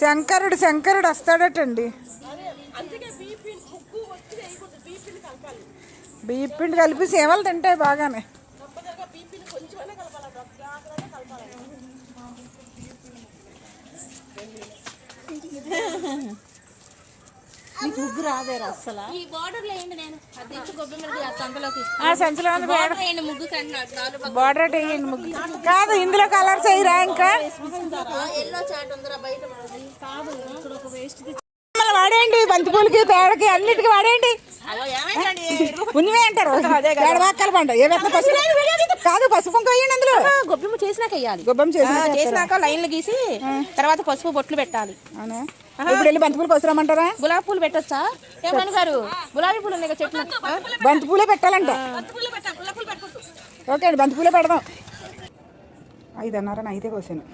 శంకరుడు శంకరుడు వస్తాడటండి. బియ్య పిండి కలిపి సేవలు తింటాయి బాగానే. నీకు ముగ్గు రాదేరా అసలు ఈ బార్డర్లో ఏంటి నేను? అది తెచ్చి గొబ్బె మిరప చేస్తా అందులోకి ఆ సంచిలో ఉంది బార్డర్ ఏంటి ముగ్గు కండి నాలుగు పక్కల బార్డర్ వేయండి ముగ్గు? కాదు ఇందులో కలర్స్ వేయరా ఇంకా? ఎల్లో చాట్ ఉందిరా బయట మనది. కాదు ఇక్కడ ఒక వేస్ట్ మమ్మల్ని వాడేయండి బంతిపూలకి పేడకి అన్నిటికీ వాడేయండి ఉన్నవే అంటారు. ఏడవాక్కల పంట ఏ వెత్త పసుపు కాదు. పసుపు వేయండి అందులో. గొబ్బెమ్మ చేసినాక వేయాలి. గొబ్బం చేసి చేసినాక లైన్లు గీసి తర్వాత పసుపు బొట్లు పెట్టాలి. అవునా? ఇప్పుడు వెళ్ళి బంతిపూలు పసురామంటారా గులాబీ పూలు పెట్టొచ్చా ఏమని గారు గులాబీ పూలు ఉన్నాయి చెట్లు బంతిపూలే పెట్టాలంట. ఓకే అండి బంతిపూలే పెడదాం. ఐదున్నరని ఐదే కోసాను.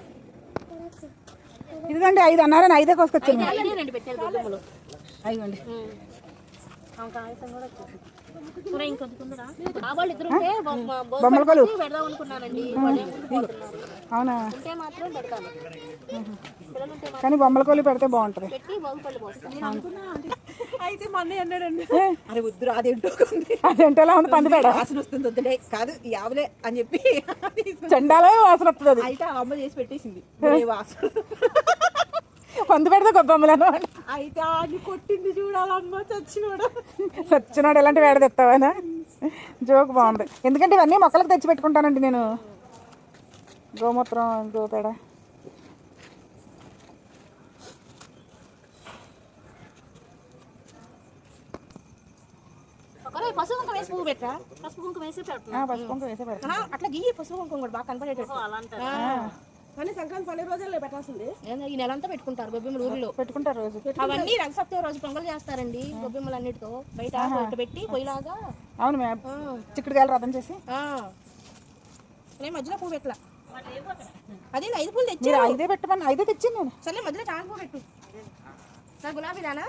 ఇదిగోండి ఐదు అన్నారని ఐదే కోసుకొచ్చాను రెండు బొమ్మల కొలు. అవునా? కానీ బొమ్మల కొలు పెడితే బాగుంటుంది. అయితే మా అన్నయ్య అన్నాడండి. అరే వద్దు అదేంటో అదేంటోలా ఉంది? పందిపేడ వాసన వస్తుంది వద్దులే. కాదు ఈ ఆవులే అని చెప్పి చెండాలో వాసన వస్తుంది అది. అయితే ఆ అమ్మ చేసి పెట్టేసింది. వాసన? పంది పెడితే గొబ్బమ్మలను అయితే ఆడిని కొట్టింది చూడాలమ్మ చచ్చినోడు సచ్చినాడు ఎలాంటి వేడ తెస్తావా జోక్ బాగుంది. ఎందుకంటే ఇవన్నీ మొక్కలకు తెచ్చి పెట్టుకుంటానండి నేను. గోమూత్రం గోపేడ పసుపు కుంకుమ వేసి పువ్వు పెట్టరా? పసుపు కుంకుమ వేసి ఆ, పసుపు కుంకుమ వేసే పెడతా అట్లా గీయి పసుపు కుంకుమ కూడా బాగా కనపడేటట్టు. కానీ సంక్రాంతి పండుగ రోజుల్లో పెట్టాల్సింది. ఈ నెలంతా పెట్టుకుంటారు గొబ్బెమ్మలు ఊరిలో. పెట్టుకుంటారు రోజు. అవన్నీ రగసప్తే రోజు పొంగల్ చేస్తారండి గొబ్బెమ్మలు అన్నిటితో. బయట పొట్టు పెట్టి పొయ్యిలాగా. అవును మ్యామ్ చిక్కుడుకాయలు రథం చేసి. ఆ. నేను మధ్యలో పువ్వు పెట్టలా. అదే ఐదు పూలు తెచ్చి ఐదే పెట్టమని ఐదే తెచ్చింది నేను. సరే మధ్యలో చామంతి పువ్వు పెట్టు. నా గులాబీ దానా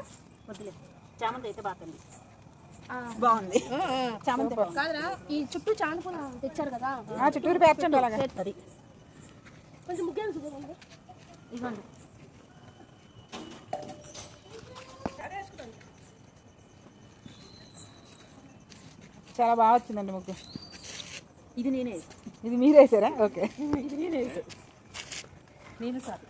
వద్దులే. చామంతి అయితే బాగుంది. బాగుంది చామంతి కాదురా ఈ చుట్టూ చామంతి పూలు తెచ్చారు కదా. ఆ చుట్టూరు పేర్చండి అలాగా. కొంచెం చూడండి ఇవ్వండి చాలా బాగా వచ్చిందండి ముగ్గు. ఇది నేనే ఇది మీరు వేసారా? ఓకే. ఇది నేనే నేను సార్.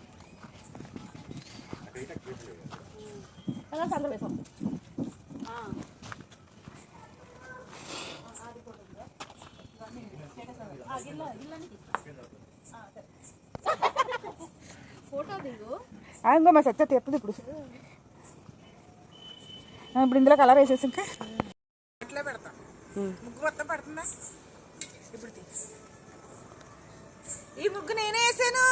అలా సంగ వేసాం ఇంకో మా సత్య తీస్తుంది ఇప్పుడు. ఇప్పుడు ఇందులో కలర్ వేసేసి ఇంకా. ఇట్లా పెడతా. ముగ్గు మొత్తం పడుతుందా? ఇప్పుడు. ఈ ముగ్గు నేనే వేసాను.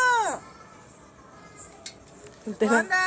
బాగుందా?